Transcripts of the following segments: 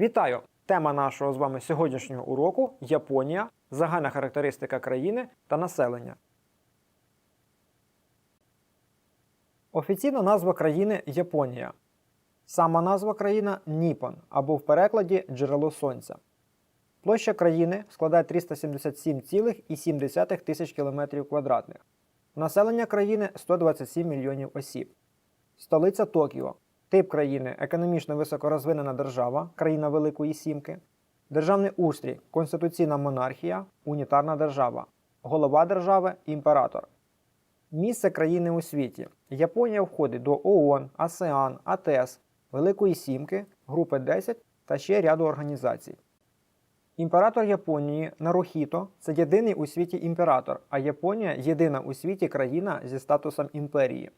Вітаю! Тема нашого з вами сьогоднішнього уроку Японія, загальна характеристика країни та населення. Офіційна назва країни Японія. Сама назва країна Ніпон або в перекладі Джерело Сонця. Площа країни складає 377,7 тисяч кілометрів квадратних. Населення країни 127 мільйонів осіб. Столиця Токіо. Тип країни економічно високорозвинена держава, країна Великої Сімки. Державний устрій конституційна монархія, унітарна держава. Голова держави імператор. Місце країни у світі. Японія входить до ООН, АСЕАН, АТЕС, Великої Сімки, Групи 10 та ще ряду організацій. Імператор Японії Нарухіто це єдиний у світі імператор, а Японія єдина у світі країна зі статусом імперії.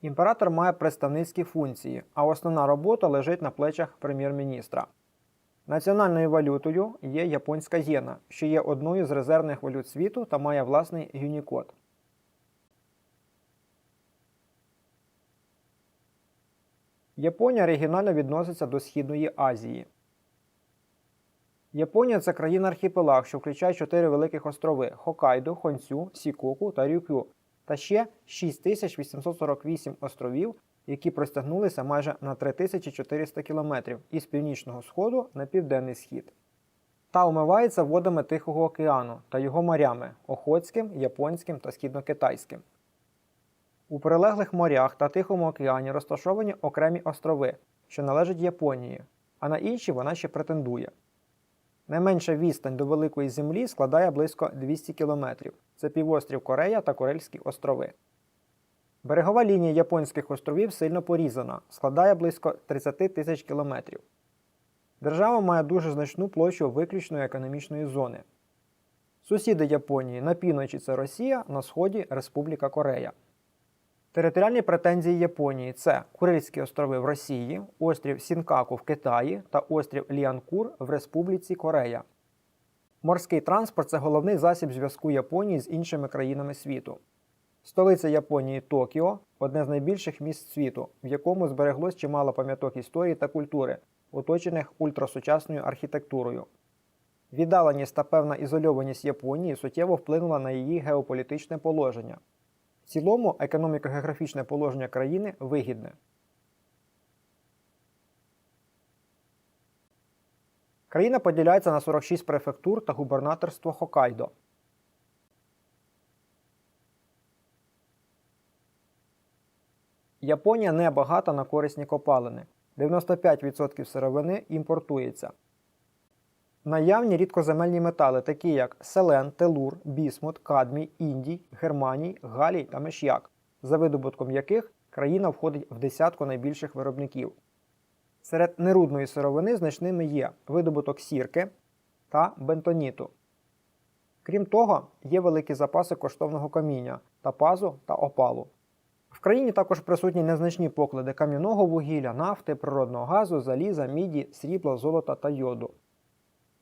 Імператор має представницькі функції, а основна робота лежить на плечах прем'єр-міністра. Національною валютою є японська єна, що є одною з резервних валют світу та має власний юнікод. Японія регіонально відноситься до Східної Азії. Японія це країна-архіпелаг, що включає чотири великих острови Хокайдо, Хонсю, Сікоку та Рюкю, та ще 6848 островів, які простягнулися майже на 3400 кілометрів із північного сходу на південний схід. Та омивається водами Тихого океану та його морями Охотським, Японським та Східнокитайським. У прилеглих морях та Тихому океані розташовані окремі острови, що належать Японії, а на інші вона ще претендує. Найменша відстань до Великої Землі складає близько 200 км. Це півострів Корея та Корельські острови. Берегова лінія японських островів сильно порізана, складає близько 30 тисяч кілометрів. Держава має дуже значну площу виключної економічної зони. Сусіди Японії на півночі це Росія, на сході Республіка Корея. Територіальні претензії Японії це Курильські острови в Росії, острів Сінкаку в Китаї та острів Ліанкур в Республіці Корея. Морський транспорт це головний засіб зв'язку Японії з іншими країнами світу. Столиця Японії Токіо одне з найбільших міст світу, в якому збереглось чимало пам'яток історії та культури, оточених ультрасучасною архітектурою. Віддаленість та певна ізольованість Японії суттєво вплинула на її геополітичне положення. Цілому економіко-географічне положення країни вигідне. Країна поділяється на 46 префектур та губернаторство Хокайдо. Японія не багата на корисні копалини. 95% сировини імпортується. Наявні рідкоземельні метали, такі як селен, телур, бісмут, кадмій, індій, германій, галій та меш'як, за видобутком яких країна входить в десятку найбільших виробників. Серед нерудної сировини значними є видобуток сірки та бентоніту. Крім того, є великі запаси коштовного каміння, тапазу та опалу. В країні також присутні незначні поклади кам'яного вугілля, нафти, природного газу, заліза, міді, срібла, золота та йоду.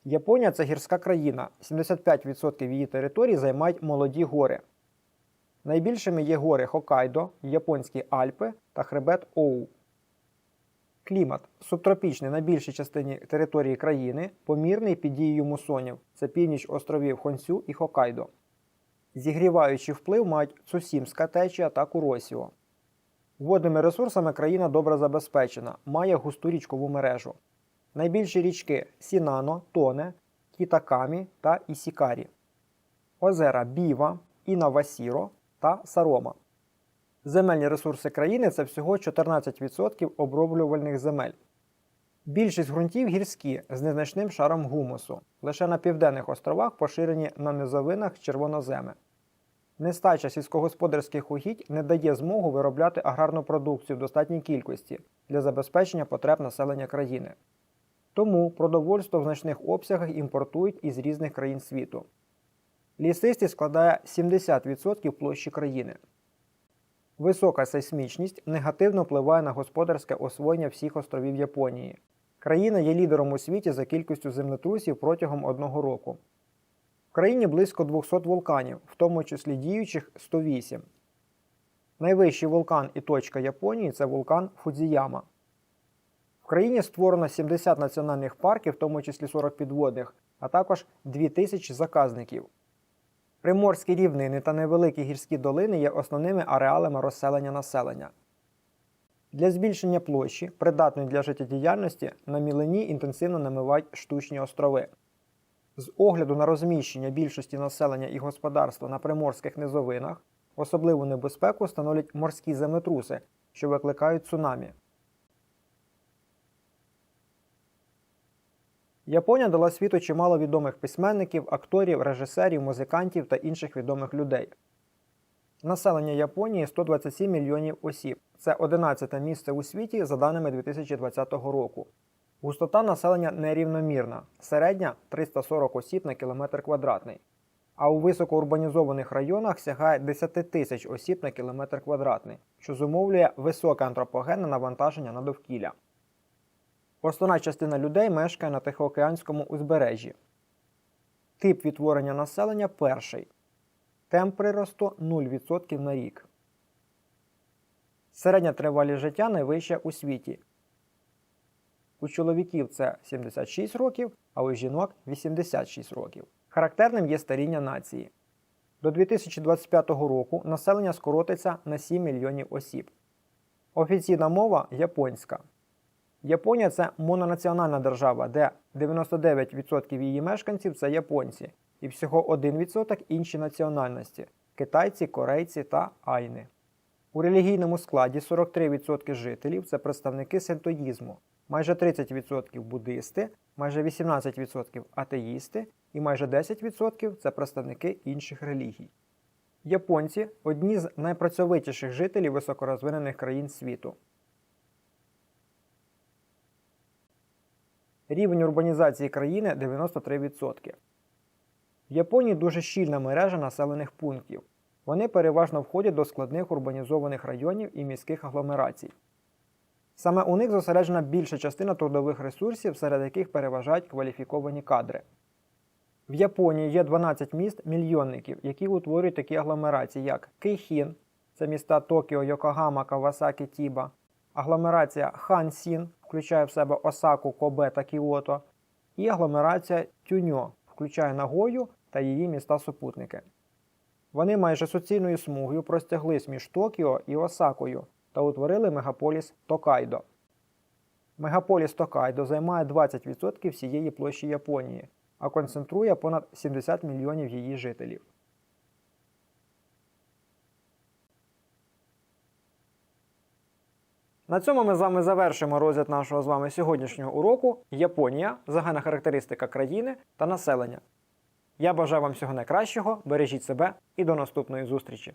Японія це гірська країна. 75% її території займають молоді гори. Найбільшими є гори Хокайдо, Японські Альпи та хребет Оу. Клімат субтропічний на більшій частині території країни, помірний під дією мусонів це північ островів Хонсю і Хокайдо. Зігріваючий вплив мають Цусімська течія та Куросіо. Водними ресурсами країна добре забезпечена, має густу річкову мережу. Найбільші річки Сінано, Тоне, Кітакамі та Ісікарі. Озера Біва, Інавасіро та Сарома. Земельні ресурси країни це всього 14% оброблювальних земель. Більшість ґрунтів гірські з незначним шаром гумусу. Лише на південних островах поширені на низовинах червоноземи. Нестача сільськогосподарських угідь не дає змогу виробляти аграрну продукцію в достатній кількості для забезпечення потреб населення країни. Тому продовольство в значних обсягах імпортують із різних країн світу. Лісистість складає 70% площі країни. Висока сейсмічність негативно впливає на господарське освоєння всіх островів Японії. Країна є лідером у світі за кількістю землетрусів протягом одного року. В країні близько 200 вулканів, в тому числі діючих 108. Найвищий вулкан і точка Японії це вулкан Фудзіяма. Країні створено 70 національних парків, в тому числі 40 підводних, а також 2000 заказників. Приморські рівнини та невеликі гірські долини є основними ареалами розселення населення. Для збільшення площі, придатної для життєдіяльності, на мілині інтенсивно намивають штучні острови. З огляду на розміщення більшості населення і господарства на приморських низовинах особливу небезпеку становлять морські землетруси, що викликають цунамі. Японія дала світу чимало відомих письменників, акторів, режисерів, музикантів та інших відомих людей. Населення Японії 127 мільйонів осіб. Це 11 місце у світі за даними 2020 року. Густота населення нерівномірна, середня 340 осіб на кілометр квадратний. А у високоурбанізованих районах сягає 10 тисяч осіб на кілометр квадратний, що зумовлює високе антропогенне навантаження на довкілля. Основна частина людей мешкає на Тихоокеанському узбережжі. Тип відтворення населення перший. Темп приросту 0% на рік. Середня тривалість життя найвища у світі. У чоловіків це 76 років, а у жінок 86 років. Характерним є старіння нації. До 2025 року населення скоротиться на 7 мільйонів осіб. Офіційна мова японська. Японія це мононаціональна держава, де 99% її мешканців це японці, і всього 1% інші національності китайці, корейці та айни. У релігійному складі 43% жителів це представники синтоїзму, майже 30% буддисти, майже 18% атеїсти і майже 10% це представники інших релігій. Японці одні з найпрацьовитіших жителів високорозвинених країн світу. Рівень урбанізації країни 93%. В Японії дуже щільна мережа населених пунктів. Вони переважно входять до складних урбанізованих районів і міських агломерацій. Саме у них зосереджена більша частина трудових ресурсів, серед яких переважають кваліфіковані кадри. В Японії є 12 міст мільйонників, які утворюють такі агломерації, як Кейхін, це міста Токіо, Йокогама, Кавасакі, Тіба, агломерація Хансін, включає в себе Осаку, Кобе та Кіото, і агломерація Тюньо, включає Нагою та її міста-супутники. Вони майже суцільною смугою простяглись між Токіо і Осакою та утворили мегаполіс Токайдо. Мегаполіс Токайдо займає 20% всієї площі Японії, а концентрує понад 70 мільйонів її жителів. На цьому ми з вами завершимо розгляд нашого з вами сьогоднішнього уроку Японія, загальна характеристика країни та населення. Я бажаю вам всього найкращого, бережіть себе і до наступної зустрічі!